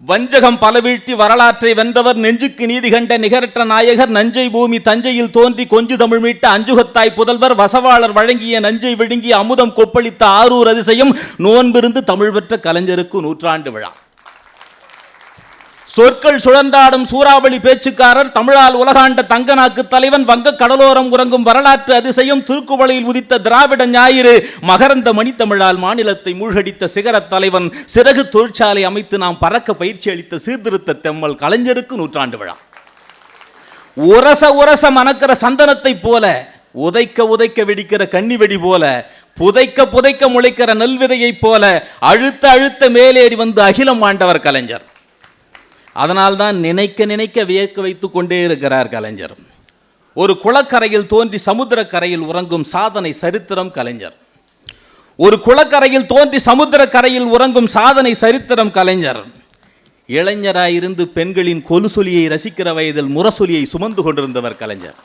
வஞ்சகம் பலவீழ்த்தி வரலாற்றை வென்றவர் நெஞ்சுக்கு நீதி கண்ட நிகரற்ற நாயகர் நஞ்சை பூமி தஞ்சையில் தோன்றி கொஞ்சு தமிழ் மீட்ட அஞ்சுகத்தாய் புதல்வர் வசவாளர் வழங்கிய நஞ்சை விழுங்கி அமுதம் கொப்பளித்த ஆரூர் அதிசயம் நோன்பிருந்து தமிழ் பெற்ற கலைஞருக்கு நூற்றாண்டு விழா. சொற்கள் சுழன்றாடும் சூறாவளி பேச்சுக்காரர் தமிழால் உலகாண்ட தங்கநாக்கு தலைவன் வங்க கடலோரம் உறங்கும் வரலாற்று அதிசயம் திருக்குவளையில் உதித்த திராவிட ஞாயிறு. மகரந்த மணித்தமிழால் மாநிலத்தை மூழ்கடித்த சிகரத் தலைவன் சிறகு தொழிற்சாலை அமைத்து நாம் பறக்க பயிற்சி அளித்த சீர்திருத்த தெம்மல் கலைஞருக்கு நூற்றாண்டு விழா. உரச உரச மணக்கிற சந்தனத்தைப் போல உதைக்க உதைக்க வெடிக்கிற கன்னி வெடி போல புதைக்க புதைக்க முளைக்கிற நெல்விதையைப் போல அழுத்த அழுத்த மேலேறி வந்து அகிலம் ஆண்டவர் கலைஞர். அதனால்தான் நினைக்க நினைக்க வியக்க வைத்து கொண்டே இருக்கிறார் கலைஞர். ஒரு குளக்கரையில் தோன்றி சமுத்திரக்கரையில் உறங்கும் சாதனை சரித்திரம் கலைஞர். ஒரு குளக்கரையில் தோன்றி சமுத்திரக்கரையில் உறங்கும் சாதனை சரித்திரம் கலைஞர். இளைஞராயிருந்து பெண்களின் கொலுசொலியை ரசிக்கிற வயதில் முரசொலியை சுமந்து கொண்டிருந்தவர் கலைஞர்.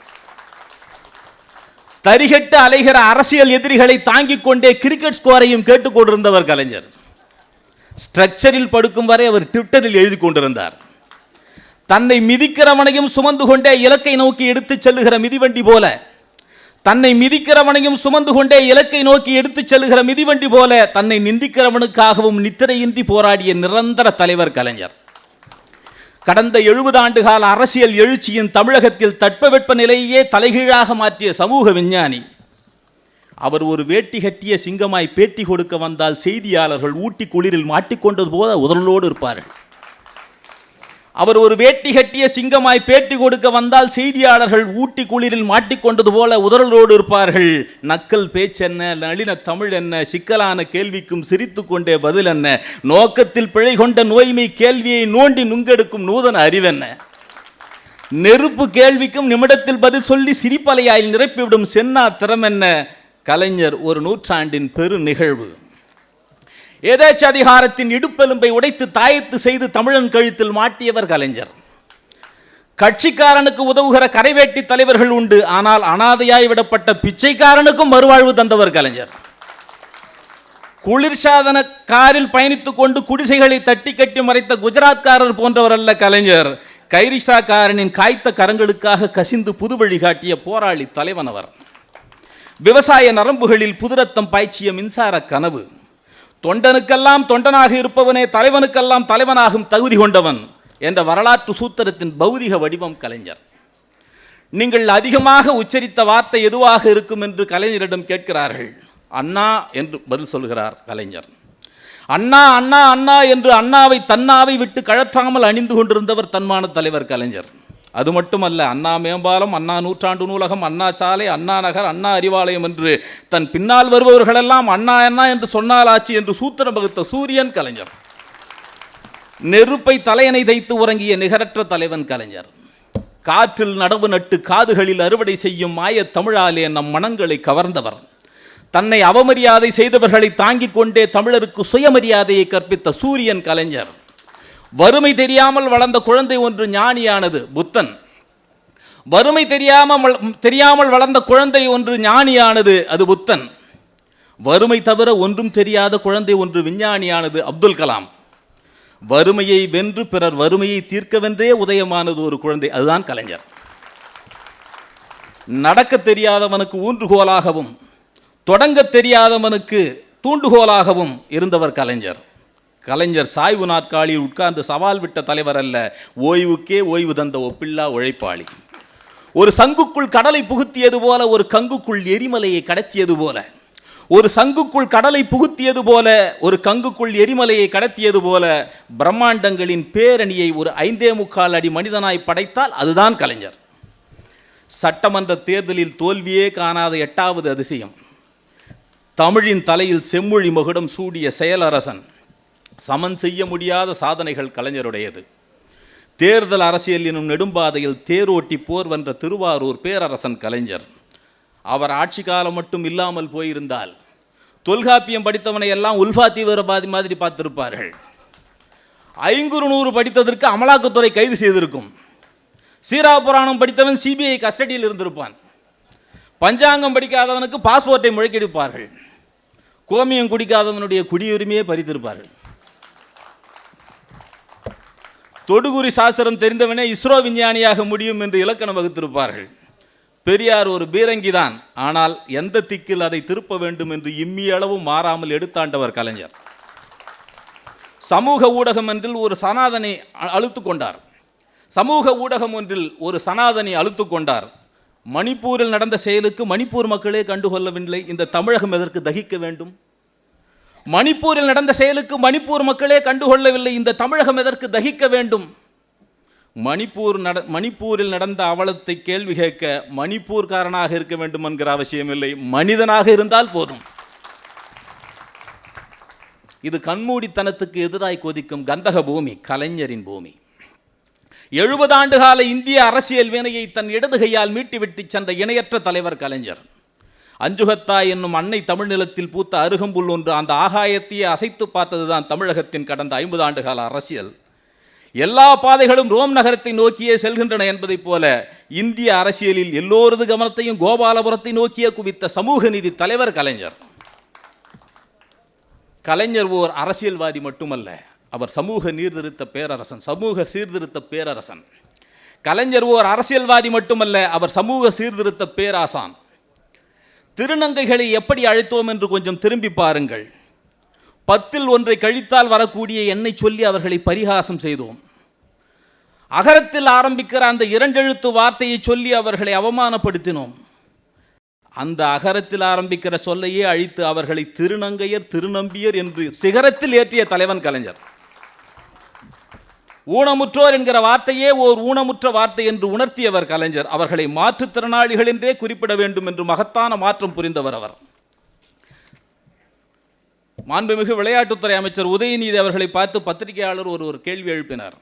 தரிகட்டு அலைகிற அரசியல் எதிரிகளை தாங்கிக் கொண்டே கிரிக்கெட் ஸ்கோரையும் கேட்டுக்கொண்டிருந்தவர் கலைஞர். ஸ்ட்ரக்சரில் படுக்கும் வரை அவர் ட்விட்டரில் எழுதி கொண்டிருந்தார். தன்னை மிதிக்கிறவனையும் சுமந்து கொண்டே இலக்கை நோக்கி எடுத்துச் செல்லுகிற மிதிவண்டி போல தன்னை மிதிக்கிறவனையும் சுமந்து கொண்டே இலக்கை நோக்கி எடுத்துச் செல்லுகிற மிதிவண்டி போல தன்னை நிந்திக்கிறவனுக்காகவும் நித்திரையின்றி போராடிய நிரந்தர தலைவர் கலைஞர். கடந்த எழுபது ஆண்டு கால அரசியல் எழுச்சியின் தமிழகத்தில் தட்பவெட்ப நிலையே தலைகீழாக மாற்றிய சமூக விஞ்ஞானி அவர் ஒரு வேட்டி கட்டிய சிங்கமாய் பேட்டி கொடுக்க வந்தால் செய்தியாளர்கள் ஊட்டி குளிரில் மாட்டிக்கொண்டது போல உதலோடு இருப்பார்கள். அவர் ஒரு வேட்டி கட்டிய சிங்கமாய் பேட்டி கொடுக்க வந்தால் செய்தியாளர்கள் ஊட்டி குளிரில் மாட்டிக்கொண்டது போல உதறலோடு இருப்பார்கள். நக்கல் பேச்சென்ன நளின தமிழ் என்ன சிக்கலான கேள்விக்கும் சிரித்து கொண்டே பதில் என்ன நோக்கத்தில் பிழை கொண்ட நோய்மை கேள்வியை நோண்டி நுங்கெடுக்கும் நூதன அறிவென்ன நெருப்பு கேள்விக்கும் நிமிடத்தில் பதில் சொல்லி சிரிப்பலையாயில் நிரப்பிவிடும் சென்னா திறமென்ன கலைஞர் ஒரு நூற்றாண்டின் பெரு நிகழ்வு. எதேச்சதிகாரத்தின் இடுப்பெலும்பை உடைத்து தாயத்து செய்து தமிழன் கழுத்தில் மாட்டியவர் கலைஞர். கட்சிக்காரனுக்கு உதவுகிற கரைவேட்டி தலைவர்கள் உண்டு ஆனால் அனாதையாய் விடப்பட்ட பிச்சைக்காரனுக்கும் மறுவாழ்வு தந்தவர் கலைஞர். குளிர்சாதன காரில் பயணித்துக் கொண்டு குடிசைகளை தட்டி கட்டி மறைத்த குஜராத்காரர் போன்றவர் அல்ல கலைஞர். கைரிஷாக்காரனின் காய்த்த கரங்களுக்காக கசிந்து புது வழி காட்டிய போராளி தலைவன் அவர். விவசாய நரம்புகளில் புதுரத்தம் பாய்ச்சிய மின்சார கனவு. தொண்டனுக்கெல்லாம் தொண்டனாக இருப்பவனே தலைவனுக்கெல்லாம் தலைவனாகும் தகுதி கொண்டவன் என்ற வரலாற்று சூத்திரத்தின் பௌதிக வடிவம் கலைஞர். நீங்கள் அதிகமாக உச்சரித்த வார்த்தை எதுவாக இருக்கும் என்று கலைஞரிடம் கேட்கிறார்கள். அண்ணா என்று பதில் சொல்கிறார் கலைஞர். அண்ணா அண்ணா அண்ணா என்று அண்ணாவை தன்னாவை விட்டு கழற்றாமல் அணிந்து கொண்டிருந்தவர் தன்மான தலைவர் கலைஞர். அது மட்டுமல்ல அண்ணா மேம்பாலம் அண்ணா நூற்றாண்டு நூலகம் அண்ணா சாலை அண்ணா நகர் அண்ணா அறிவாலயம் என்று தன் பின்னால் வருபவர்களெல்லாம் அண்ணா அண்ணா என்று சொன்னால் ஆச்சு என்று சூத்திரம் வகுத்த சூரியன் கலைஞர். நெருப்பை தலையணை தைத்து உறங்கிய நிகரற்ற தலைவன் கலைஞர். காற்றில் நடவு நட்டு காதுகளில் அறுவடை செய்யும் மாய தமிழாலே நம் மனங்களை கவர்ந்தவர். தன்னை அவமரியாதை செய்தவர்களை தாங்கிக் கொண்டே தமிழருக்கு சுயமரியாதையை கற்பித்த சூரியன் கலைஞர். வறுமை தெரியாமல் வளர்ந்த குழந்தை ஒன்று ஞானியானது புத்தன். வறுமை தெரியாமல் தெரியாமல் வளர்ந்த குழந்தை ஒன்று ஞானியானது அது புத்தன். வறுமை தவிர ஒன்றும் தெரியாத குழந்தை ஒன்று விஞ்ஞானியானது அப்துல் கலாம். வறுமையை வென்று பிறர் வறுமையை தீர்க்கவென்றே உதயமானது ஒரு குழந்தை அதுதான் கலைஞர். நடக்க தெரியாதவனுக்கு ஊன்றுகோலாகவும் தொடங்க தெரியாதவனுக்கு தூண்டுகோலாகவும் இருந்தவர் கலைஞர். கலைஞர் சாய்வு நாற்காலியில் உட்கார்ந்து சவால் விட்ட தலைவர் அல்ல. ஓய்வுக்கே ஓய்வு தந்த ஒப்பில்லா உழைப்பாளி. ஒரு சங்குக்குள் கடலை புகுத்தியது போல ஒரு கங்குக்குள் எரிமலையை கடத்தியது போல. ஒரு சங்குக்குள் கடலை புகுத்தியது போல ஒரு கங்குக்குள் எரிமலையை கடத்தியது போல பிரம்மாண்டங்களின் பேரணியை ஒரு ஐந்தே முக்கால் அடி மனிதனாய் படைத்தால் அதுதான் கலைஞர். சட்டமன்ற தேர்தலில் தோல்வியே காணாத எட்டாவது அதிசயம். தமிழின் தலையில் செம்மொழி மகுடம் சூடிய செயலரசன். சமன் செய்ய முடியாத சாதனைகள் கலைஞருடையது. தேர்தல் அரசியல் எனும் நெடும்பாதையில் தேரோட்டி போர் வென்ற திருவாரூர் பேரரசன் கலைஞர். அவர் ஆட்சி காலம் மட்டும் இல்லாமல் போயிருந்தால் தொல்காப்பியம் படித்தவனை எல்லாம் உல்ஃபா தீவிரவாதி மாதிரி பார்த்திருப்பார்கள். ஐங்குறு நூறு படித்ததற்கு அமலாக்கத்துறை கைது செய்திருக்கும். சீரா புராணம் படித்தவன் சிபிஐ கஸ்டடியில் இருந்திருப்பான். பஞ்சாங்கம் படிக்காதவனுக்கு பாஸ்போர்ட்டை முழக்கெடுப்பார்கள் கோமியம் குடிக்காதவனுடைய குடியுரிமையை பறித்திருப்பார்கள். தொடுகுறி சாஸ்திரம் தெரிந்தவனே இஸ்ரோ விஞ்ஞானியாக முடியும் என்று இலக்கணம் வகுத்திருப்பார்கள். பெரியார் ஒரு பீரங்கி தான். ஆனால் எந்த திக்கில் அதை திருப்ப வேண்டும் என்று இம்மியளவும் மாறாமல் எடுத்தாண்டவர் கலைஞர். சமூக ஊடகம் என்றில் ஒரு சனாதனை அ- அழுத்து கொண்டார். சமூக ஊடகம் ஒன்றில் ஒரு சனாதனை அழுத்து கொண்டார். மணிப்பூரில் நடந்த செயலுக்கு மணிப்பூர் மக்களே கண்டுகொள்ளவில்லை. இந்த தமிழகம் எதற்கு தகிக்க வேண்டும்? மணிப்பூரில் நடந்த செயலுக்கு மணிப்பூர் மக்களே கண்டுகொள்ளவில்லை. இந்த தமிழகம் எதற்கு தகிக்க வேண்டும்? மணிப்பூர் நட மணிப்பூரில் நடந்த அவலத்தை கேள்வி கேட்க மணிப்பூர்காரனாக இருக்க வேண்டும் என்கிற அவசியமில்லை. மனிதனாக இருந்தால் போதும். இது கண்மூடித்தனத்துக்கு எதிராய் கொதிக்கும் கந்தக பூமி கலைஞரின் பூமி. எழுபது ஆண்டுகால இந்திய அரசியல் வினையை தன் இடது கையால் மீட்டிவிட்டு சென்ற இணையற்ற தலைவர் கலைஞர். அஞ்சுகத்தாய் என்னும் அன்னை தமிழ்நிலத்தில் பூத்த அருகம்புல் ஒன்று அந்த ஆகாயத்தையே அசைத்து பார்த்ததுதான் தமிழகத்தின் கடந்த ஐம்பது ஆண்டு கால அரசியல். எல்லா பாதைகளும் ரோம் நகரத்தை நோக்கியே செல்கின்றன என்பதைப் போல இந்திய அரசியலில் எல்லோரது கவனத்தையும் கோபாலபுரத்தை நோக்கியே குவித்த சமூக நீதி தலைவர் கலைஞர். கலைஞர் ஓர் அரசியல்வாதி மட்டுமல்ல அவர் சமூக நீர்திருத்த பேரரசன் சமூக சீர்திருத்த பேரரசன். கலைஞர் ஓர் அரசியல்வாதி மட்டுமல்ல அவர் சமூக சீர்திருத்த பேராசான். திருநங்கைகளை எப்படி அழைத்தோம் என்று கொஞ்சம் திரும்பி பாருங்கள். பத்தில் ஒன்றை கழித்தால் வரக்கூடிய எண்ணை சொல்லி அவர்களை பரிகாசம் செய்தோம். அகரத்தில் ஆரம்பிக்கிற அந்த இரண்டெழுத்து வார்த்தையை சொல்லி அவர்களை அவமானப்படுத்தினோம். அந்த அகரத்தில் ஆரம்பிக்கிற சொல்லையே அழித்து அவர்களை திருநங்கையர் திருநம்பியர் என்று சிகரத்தில் ஏற்றிய தலைவன் கலைஞர். ஊனமுற்றோர் என்கிற வார்த்தையே ஓர் ஊனமுற்ற வார்த்தை என்று உணர்த்தியவர் கலைஞர். அவர்களை மாற்றுத்திறனாளிகள் என்றே குறிப்பிட வேண்டும் என்று மகத்தான மாற்றம் புரிந்தவர் அவர். மாண்புமிகு விளையாட்டுத்துறை அமைச்சர் உதயநிதி அவர்களை பார்த்து பத்திரிகையாளர் ஒரு ஒரு கேள்வி எழுப்பினார்.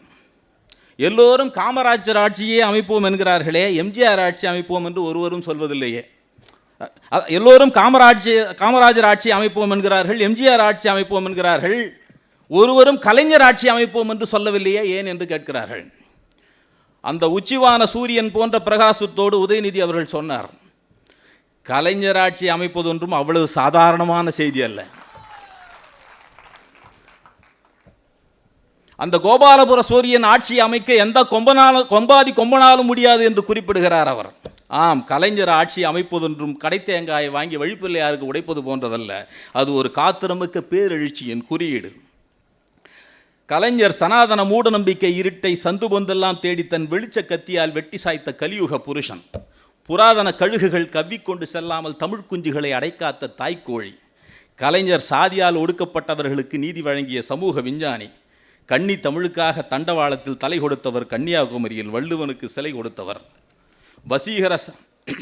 எல்லோரும் காமராஜர் ஆட்சியே அமைப்போம் என்கிறார்களே எம்ஜிஆர் ஆட்சி அமைப்போம் என்று ஒருவரும் சொல்வதில்லையே. எல்லோரும் காமராஜ் காமராஜர் ஆட்சி அமைப்போம் என்கிறார்கள் எம்ஜிஆர் ஆட்சி அமைப்போம் என்கிறார்கள். ஒருவரும் கலைஞர் ஆட்சி அமைப்போம் என்று சொல்லவில்லையே ஏன் என்று கேட்கிறார்கள். அந்த உச்சிவான சூரியன் போன்ற பிரகாசத்தோடு உதயநிதி அவர்கள் சொன்னார் கலைஞர் ஆட்சி அமைப்பதொன்றும் அவ்வளவு சாதாரணமான செய்தி அல்ல. அந்த கோபாலபுர சூரியன் ஆட்சி அமைக்க எந்த கொம்பனாலும் கொம்பாதி கொம்பனாலும் முடியாது என்று குறிப்பிடுகிறார் அவர். ஆம் கலைஞர் ஆட்சி அமைப்பதொன்றும் கடைத்தேங்காயை வாங்கி வழிப்பிள்ளையாருக்கு உடைப்பது போன்றதல்ல. அது ஒரு காத்திரமிக்க பேரெழுச்சியின் குறியீடு. கலைஞர் சனாதன மூடநம்பிக்கை இருட்டை சந்து பொந்தெல்லாம் தேடி தன் வெளிச்ச கத்தியால் வெட்டி சாய்த்த கலியுக புருஷன். புராதன கழுகுகள் கவ்விக்கொண்டு செல்லாமல் தமிழ் குஞ்சுகளை அடைக்காத்த தாய்க்கோழி. கலைஞர் சாதியால் ஒடுக்கப்பட்டவர்களுக்கு நீதி வழங்கிய சமூக விஞ்ஞானி. கன்னி தமிழுக்காக தண்டவாளத்தில் தலை கொடுத்தவர் கன்னியாகுமரியில் வள்ளுவனுக்கு சிலை கொடுத்தவர். வசீகர ச-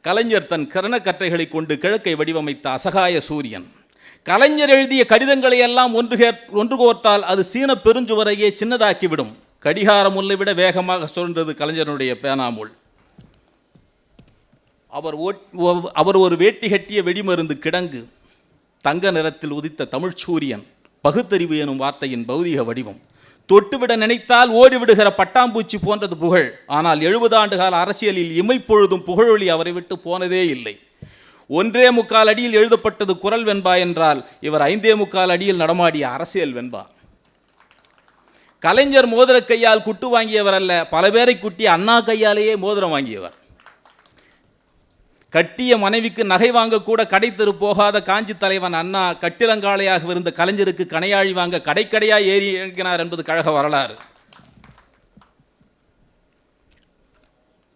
கலைஞர் தன் கரணக்கற்றைகளை கொண்டு கிழக்கை வடிவமைத்த அசகாய சூரியன். கலைஞர் எழுதிய கடிதங்களை எல்லாம் ஒன்று கேர் ஒன்று கோர்த்தால் அது சீன பெருஞ்சுவரையே சின்னதாக்கிவிடும். கடிகார முல்லை விட வேகமாக சுழன்றது கலைஞருடைய பேனாமுள் அவர் அவர் ஒரு வேட்டி கட்டிய வெடிமருந்து கிடங்கு தங்க நிறத்தில் உதித்த தமிழ்ச் சூரியன் பகுத்தறிவு எனும் வார்த்தையின் பௌதிக வடிவம். தொட்டுவிட நினைத்தால் ஓடிவிடுகிற பட்டாம்பூச்சி போன்றது புகழ். ஆனால் எழுபது ஆண்டு கால அரசியலில் இமைப்பொழுதும் புகழொளி அவரை விட்டு போனதே இல்லை. ஒன்றே முக்கால் அடியில் எழுதப்பட்டது குரல் வெண்பா என்றால் இவர் ஐந்தே முக்கால் அடியில் நடமாடிய அரசியல் வெண்பா. கலைஞர் மோதிர கையால் குட்டு வாங்கியவர் அல்ல பல பேரை குட்டி அண்ணா கையாலேயே மோதிரம் வாங்கியவர். கட்டிய மனைவிக்கு நகை வாங்கக்கூட கடை தெரு போகாத காஞ்சி தலைவன் அண்ணா கட்டிலங்காளையாக இருந்த கலைஞருக்கு கணையாழி வாங்க கடைக்கடையாக ஏறி இறங்கினார் என்பது கழக வரலாறு.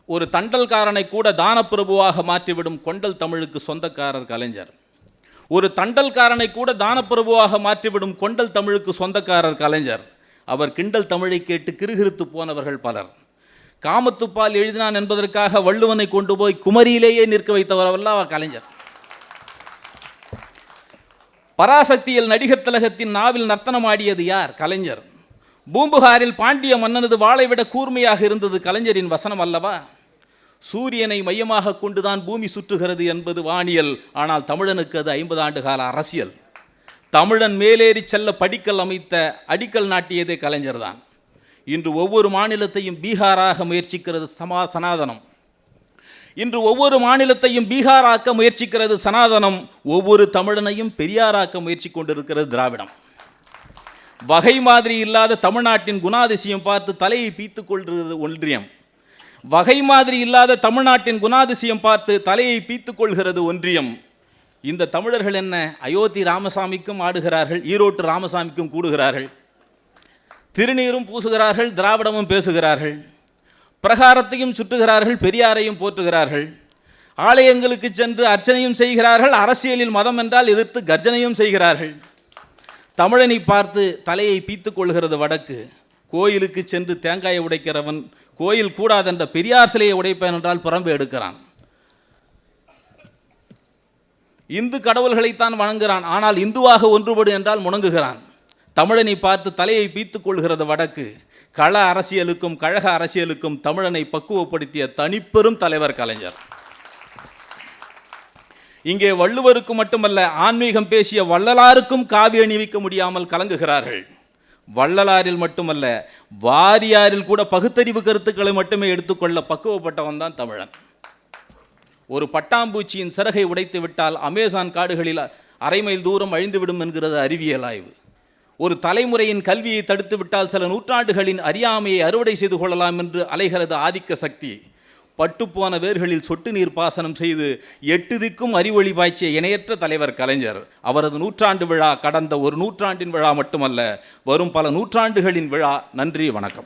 ஒரு தண்டல்காரனை கூட தானப்பிரபுவாக மாற்றிவிடும் கொண்டல் தமிழுக்கு சொந்தக்காரர் கலைஞர். ஒரு தண்டல்காரனை கூட தானப்பிரபுவாக மாற்றிவிடும் கொண்டல் தமிழுக்கு சொந்தக்காரர் கலைஞர். அவர் கிண்டல் தமிழை கேட்டு கிருகிருத்து போனவர்கள் பலர். காமத்துப்பால் எழுதினான் என்பதற்காக வள்ளுவனை கொண்டு போய் குமரியிலேயே நிற்க வைத்தவர் கலைஞர். பராசக்தியில் நடிகர் திலகத்தின் நாவில் நர்த்தனமாடியது யார்? கலைஞர். பூம்புகாரில் பாண்டிய மன்னனது வாளை விட கூர்மையாக இருந்தது கலைஞரின் வசனம் அல்லவா? சூரியனை மையமாக கொண்டுதான் பூமி சுற்றுகிறது என்பது வானியல். ஆனால் தமிழனுக்கு அது ஐம்பது ஆண்டு கால அரசியல். தமிழன் மேலேறி செல்ல படிக்கல் அமைத்த அடிக்கல் நாட்டியதே கலைஞர் தான் இன்று ஒவ்வொரு மாநிலத்தையும் பீகாராக முயற்சிக்கிறது சமா சனாதனம். இன்று ஒவ்வொரு மாநிலத்தையும் பீகாராக்க முயற்சிக்கிறது சனாதனம். ஒவ்வொரு தமிழனையும் பெரியாராக்க முயற்சி கொண்டிருக்கிறது திராவிடம். வகை மாதிரி இல்லாத தமிழ்நாட்டின் குணாதிசயம் பார்த்து தலையை பீத்துக் கொள்கிறது ஒன்றியம். வகை மாதிரி இல்லாத தமிழ்நாட்டின் குணாதிசயம் பார்த்து தலையை பீத்து கொள்கிறது ஒன்றியம். இந்த தமிழர்கள் என்ன? அயோத்தி ராமசாமிக்கும் ஆடுகிறார்கள் ஈரோட்டு ராமசாமிக்கும் கூடுகிறார்கள். திருநீரும் பூசுகிறார்கள் திராவிடமும் பேசுகிறார்கள். பிரகாரத்தையும் சுற்றுகிறார்கள் பெரியாரையும் போற்றுகிறார்கள். ஆலயங்களுக்கு சென்று அர்ச்சனையும் செய்கிறார்கள் அரசியலில் மதம் என்றால் எதிர்த்து கர்ஜனையும் செய்கிறார்கள். தமிழனை பார்த்து தலையை பீத்து கொள்கிறது வடக்கு. கோயிலுக்கு சென்று தேங்காயை உடைக்கிறவன் கோயில் கூடாதென்ற பெரியார் சிலையை உடைப்பேன் என்றால் புறம்பு எடுக்கிறான். இந்து கடவுள்களைத்தான் வணங்குகிறான் ஆனால் இந்துவாக ஒன்றுபடு என்றால் முணங்குகிறான். தமிழனை பார்த்து தலையை பீத்துக் கொள்கிறது வடக்கு. கள அரசியலுக்கும் கழக அரசியலுக்கும் தமிழனை பக்குவப்படுத்திய தனிப்பெரும் தலைவர் கலைஞர். இங்கே வள்ளுவருக்கு மட்டுமல்ல ஆன்மீகம் பேசிய வள்ளலாருக்கும் காவி அணிவிக்க முடியாமல் கலங்குகிறார்கள். வள்ளலாரில் மட்டுமல்ல வாரியாரில் கூட பகுத்தறிவு கருத்துக்களை மட்டுமே எடுத்துக்கொள்ள பக்குவப்பட்டவன் தான் தமிழன். ஒரு பட்டாம்பூச்சியின் சிறகை உடைத்து விட்டால் அமேசான் காடுகளில் அரை மைல் தூரம் அழிந்துவிடும் என்கிறது அறிவியல் ஆய்வு ஒரு தலைமுறையின் கல்வியை தடுத்து விட்டால் சில நூற்றாண்டுகளின் அறியாமையை அறுவடை செய்து கொள்ளலாம் என்று அலைகிறது ஆதிக்க சக்தி. பட்டுப்போன வேர்களில் சொட்டு நீர் பாசனம் செய்து எட்டு திக்கும் அறிவொளி பாய்ச்சிய இணையற்ற தலைவர் கலைஞர். அவரது நூற்றாண்டு விழா கடந்த ஒரு நூற்றாண்டின் விழா மட்டுமல்ல வரும் பல நூற்றாண்டுகளின் விழா. நன்றி வணக்கம்.